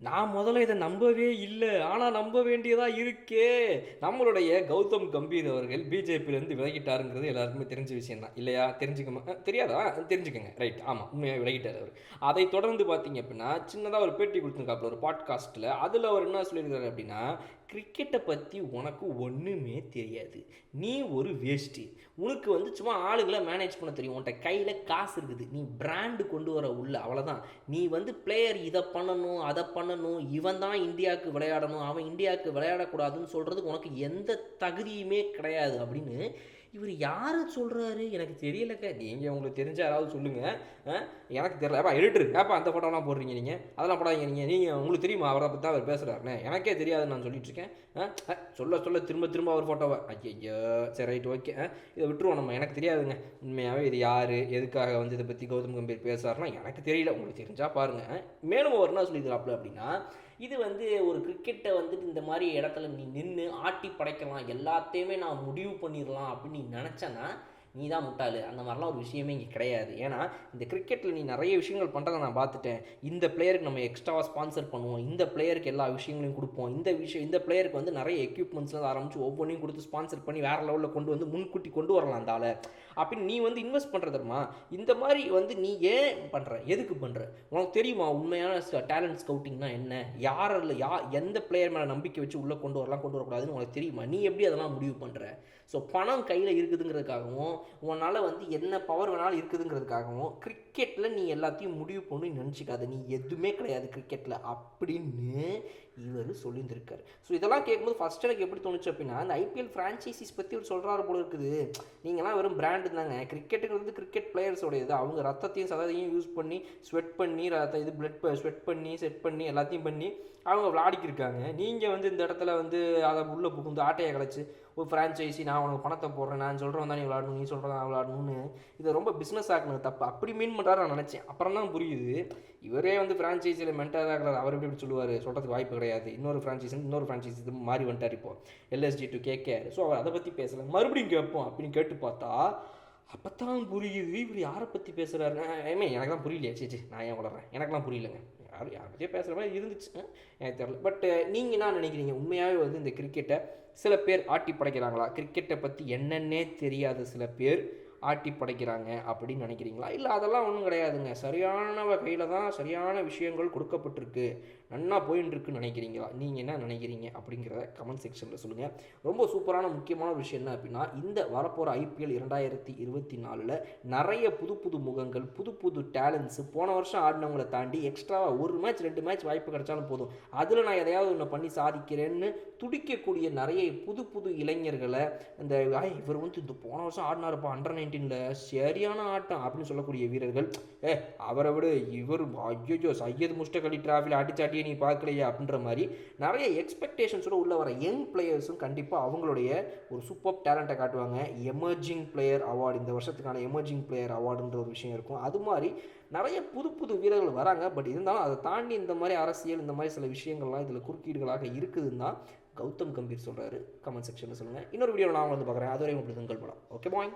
நான் முதல்ல இதை நம்பவே இல்லை. ஆனால் நம்ப வேண்டியதாக இருக்கே. நம்மளுடைய கௌதம் கம்பீர் அவர்கள் பிஜேபியிலேருந்து விலகிட்டாருங்கிறது எல்லாருக்குமே தெரிஞ்ச விஷயம் தான் இல்லையா? தெரிஞ்சுக்கமா? தெரியாதா? தெரிஞ்சுக்கோங்க. ரைட் ஆமாம் உண்மையாக விலகிட்டார் அவர். அதை தொடர்ந்து பார்த்தீங்க அப்படின்னா சின்னதாக ஒரு பேட்டி கொடுத்துருக்காப்புல ஒரு பாட்காஸ்ட்டில் அதில் அவர் என்ன சொல்லியிருக்காரு அப்படின்னா கிரிக்கெட்டை பற்றி உனக்கு ஒன்றுமே தெரியாது. நீ ஒரு வேஸ்ட்டு உனக்கு வந்து சும்மா ஆளுங்களை மேனேஜ் பண்ண தெரியும். உன்கிட்ட கையில் காசு இருக்குது. நீ பிராண்டு கொண்டு வர உள்ள அவ்வளோதான் நீ வந்து பிளேயர் இதை பண்ணணும் அதை பண்ணணும் இவன் தான் இந்தியாவுக்கு விளையாடணும் அவன் இந்தியாவுக்கு விளையாடக்கூடாதுன்னு சொல்கிறதுக்கு உனக்கு எந்த தகுதியுமே கிடையாது அப்படின்னு இவர் யாரை சொல்கிறாரு எனக்கு தெரியலக்க. நீங்கள் உங்களுக்கு தெரிஞ்ச யாராவது சொல்லுங்கள் எனக்கு தெரியல. ஏப்பா எடிட்டர் ஏப்பா அந்த ஃபோட்டோலாம் போடுறீங்க நீங்கள் அதெல்லாம் போடாதீங்க நீங்கள் நீங்கள் உங்களுக்கு தெரியுமா? அவரை பற்றி தான் அவர் பேசுகிறாருண்ணே எனக்கே தெரியாதுன்னு நான் சொல்லிட்டு இருக்கேன். ஆ, ஆ, சொல்ல சொல்ல திரும்ப திரும்ப அவர் ஃபோட்டோவை ஐயோ சரி ரைட் ஓகே இதை விட்டுருவோம் நம்ம. எனக்கு தெரியாதுங்க. உண்மையாகவே இது யார்? எதுக்காக வந்து இதை பற்றி கௌதம் கம்பீர் பேசுறாருன்னா எனக்கு தெரியல. உங்களுக்கு தெரிஞ்சால் பாருங்கள் மேலும் அவர் என்ன சொல்லியிருக்காப்புல அப்படின்னா இது வந்து ஒரு கிரிக்கெட்டை வந்துட்டு இந்த மாதிரி இடத்துல நீ நின்று ஆட்டி படைக்கலாம் எல்லாத்தையுமே நான் முடிவு பண்ணிடலாம் அப்படின்னு நீ நினச்சேன்னா நீ தான் முட்டாளு. அந்த மாதிரிலாம் ஒரு விஷயமே இங்கே கிடையாது. ஏன்னா இந்த கிரிக்கெட்டில் நீ நிறைய விஷயங்கள் பண்ணுறதை நான் பார்த்துட்டேன். இந்த பிளேயருக்கு நம்ம எக்ஸ்ட்ராவாக ஸ்பான்சர் பண்ணுவோம். இந்த பிளேயருக்கு எல்லா விஷயங்களையும் கொடுப்போம். இந்த விஷயம் இந்த பிளேயருக்கு வந்து நிறைய எக்யூப்மெண்ட்ஸ்லாம் ஆரம்பித்து ஒவ்வொன்றையும் கொடுத்து ஸ்பான்சர் பண்ணி வேறு லெவலில் கொண்டு வந்து முன்கூட்டி கொண்டு வரலாம் அந்த ஆளை. அப்படின்னு நீ வந்து இன்வெஸ்ட் பண்ணுறதுமா இந்த மாதிரி வந்து நீ ஏன் பண்ணுற எதுக்கு பண்ணுற உனக்கு தெரியுமா உண்மையான டேலண்ட் ஸ்கவுட்டிங்னா என்ன? யாரில் யா எந்த பிளேயர் மேலே நம்பிக்கை வச்சு உள்ளே கொண்டு வரலாம் கொண்டு வரக்கூடாதுன்னு உனக்கு தெரியுமா? நீ எப்படி அதெல்லாம் முடிவு பண்ணுற ஸோ பணம் கையில் இருக்குதுங்கிறதுக்காகவும் உன்னால் வந்து என்ன பவர் வேணாலும் இருக்குதுங்கிறதுக்காகவும் கிரிக்கெட்டில் நீ எல்லாத்தையும் முடிவு பண்ணி நினச்சிக்காத. நீ எதுவுமே கிடையாது கிரிக்கெட்டில் அப்படின்னு இவர் சொல்லியிருந்திருக்காரு. ஸோ இதெல்லாம் கேட்கும்போது ஃபஸ்ட் எனக்கு எப்படி தோணுச்சு அப்படின்னா அந்த ஐபிஎல் ஃப்ரான்ச்சைசிஸ் பற்றி ஒரு சொல்கிறாரு போல இருக்குது. நீங்களாம் வெறும் பிராண்டு தாங்க. கிரிக்கெட்டுங்கிறது கிரிக்கெட் பிளேயர்ஸோடையது அவங்க ரத்தத்தையும் சதத்தையும் யூஸ் பண்ணி ஸ்வெட் பண்ணி ரத்த இது பிளட் ஸ்வெட் பண்ணி செட் பண்ணி எல்லாத்தையும் பண்ணி அவங்க விளாடிக்கிருக்காங்க நீங்கள் வந்து இந்த இடத்துல வந்து அதை உள்ளே புகுந்து ஆட்டையை கிடச்சி ஒரு ஃப்ரான்ச்சைசி நான் உனக்கு பணத்தை போடுறேன். நான் சொல்கிறேன் தான் நீ விளாடணும் நீ சொல்கிறதா விளாடணும்னு இதை ரொம்ப பிஸ்னஸ் ஆக்கணும் தப்பு. அப்படி மீன் பண்ணுறாரு நான் நினச்சேன். அப்புறம் தான் புரியுது. இவரே வந்து ஃப்ரான்ச்சைஸியில் மென்டாக ஆகிறார் அவர் எப்படி இப்படி சொல்லுவார்? சொல்கிறதுக்கு வாய்ப்பு கிடையாது. இன்னொரு ஃப்ரான்ச்சைஸ் இன்னொரு ஃப்ரான்ச்சைஸ் இது மாறி வந்துட்டார் இப்போ. எல்எஸ்டி டு கேகேஆர் ஸோ அவர் அதை பற்றி பேசலை. மறுபடியும் கேட்போம் அப்படின்னு கேட்டு பார்த்தா அப்போ தான் புரியுது. இவர் யாரை பற்றி பேசுகிறாரு ஐமே எனக்கு தான் புரியலையே. சே நான் ஏன் வளர்றேன் எனக்குலாம் புரியலங்க. யார் யாரை பற்றியே பேசுகிற மாதிரி இருந்துச்சு. எனக்கு தெரில பட் நீங்கள் என்ன நினைக்கிறீங்க? உண்மையாகவே வந்து இந்த கிரிக்கெட்டை சில பேர் ஆட்டி படைக்கிறாங்களா கிரிக்கெட்டை பற்றி என்னென்னே தெரியாத சில பேர் ஆட்டி படைக்கிறாங்க அப்படின்னு நினைக்கிறீங்களா? இல்லை அதெல்லாம் ஒன்றும் கிடையாதுங்க. சரியான வகையில் தான் சரியான விஷயங்கள் கொடுக்கப்பட்டிருக்கு. நன்னா போயின்னு நினைக்கிறீங்களா? நீங்கள் என்ன நினைக்கிறீங்க அப்படிங்கிறத கமெண்ட் செக்ஷனில் சொல்லுங்கள் ரொம்ப சூப்பரான முக்கியமான ஒரு விஷயம் என்ன அப்படின்னா இந்த வரப்போகிற ஐபிஎல் இரண்டாயிரத்தி இருபத்தி நாலில் நிறைய புது புது முகங்கள் புது புது டேலண்ட்ஸு போன வருஷம் ஆடினவங்களை தாண்டி எக்ஸ்ட்ராவாக ஒரு மேட்ச் ரெண்டு மேட்ச் வாய்ப்பு கிடைச்சாலும் போதும். அதில் நான் எதையாவது ஒன்று பண்ணி சாதிக்கிறேன்னு துடிக்கக்கூடிய நிறைய புது புது இளைஞர்களை இந்த இவர் வந்து இந்த போன வருஷம் ஆடினாருப்பா அண்டர் நைன் நைன்டீனில் சரியான ஆட்டம் அப்படின்னு சொல்லக்கூடிய வீரர்கள் ஏ அவரை விட இவர் ஐயோ சையத் முஸ்டக் அலி டிராஃபில் அடிச்சாட்டியே நீ பார்க்கலையா? அப்படின்ற மாதிரி நிறைய எக்ஸ்பெக்டேஷன்ஸோட உள்ள வர யங் பிளேயர்ஸும் கண்டிப்பாக அவங்களுடைய ஒரு சூப்பர் டேலண்ட்டை காட்டுவாங்க. எமர்ஜிங் பிளேயர் அவார்டு இந்த வருஷத்துக்கான எமர்ஜிங் பிளேயர் அவார்டுன்ற ஒரு விஷயம் இருக்கும். அது மாதிரி நிறைய புது புது வீரர்கள் வராங்க. பட் இருந்தாலும் அதை தாண்டி இந்த மாதிரி அரசியல் இந்த மாதிரி சில விஷயங்கள்லாம் இதில் குறுக்கீடுகளாக இருக்குதுன்னு தான் கௌதம் கம்பீர் சொல்கிறாரு கமெண்ட் செக்ஷனில் சொல்லுங்கள் இன்னொரு வீடியோ நான் வந்து பார்க்குறேன். அதுவரை உங்களுக்கு உங்கள் படம் ஓகே பாய்